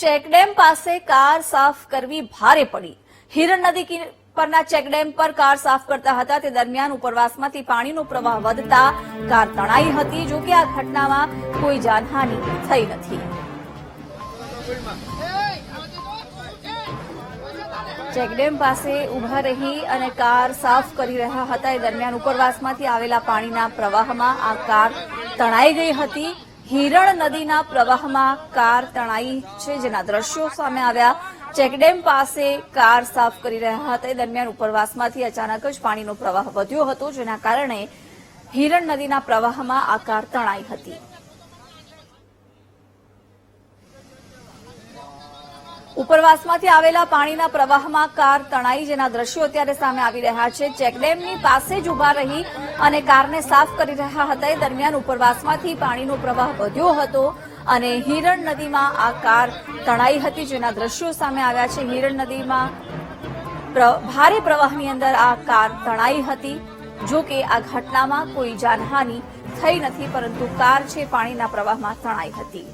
Check dam પાસે car સાફ કરવી ભારે પડી. હિરણ નદી પરના ચેકડેમ પર કાર સાફ કરતા હતા. તે દરમિયાન ઉપરવાસમાંથી પાણીનો પ્રવાહ વધતા કાર તણાઈ હતી. જો કે આ ઘટનામાં કોઈ જાનહાનિ થઈ નથી. ચેકડેમ પાસે ઊભા રહી અને કાર સાફ કરી રહ્યા હતા. એ દરમિયાન ઉપરવાસમાંથી આવેલા પાણીના પ્રવાહમાં આ કાર તણાઈ ગઈ હતી. હિરણ નદીના પ્રવાહમાં કાર તણાઈ છે, જેના દ્રશ્યો સામે આવ્યા. ચેકડેમ પાસે કાર સાફ કરી રહ્યા હતા. એ દરમિયાન ઉપરવાસમાંથી અચાનક જ પાણીનો પ્રવાહ વધ્યો હતો, જેના કારણે હિરણ નદીના પ્રવાહમાં આ કાર તણાઈ હતી. ઉપરવાસમાંથી આવેલા પાણીના પ્રવાહમાં કાર તણાઈ જેના દ્રશ્યો અત્યારે સામે આવી રહ્યા છે. ચેકડેમની પાસે જ ઊભા રહી અને કારને સાફ કરી રહ્યા હતા. એ દરમિયાન ઉપરવાસમાંથી પાણીનો પ્રવાહ વધ્યો હતો અને હિરણ નદીમાં આ કાર તણાઈ હતી જેના દ્રશ્યો સામે આવ્યા છે. હિરણ નદીમાં ભારે પ્રવાહની અંદર આ કાર તણાઈ હતી. જો કે આ ઘટનામાં કોઈ જાનહાનિ થઈ નથી, પરંતુ કાર છે, પાણીના પ્રવાહમાં તણાઈ હતી.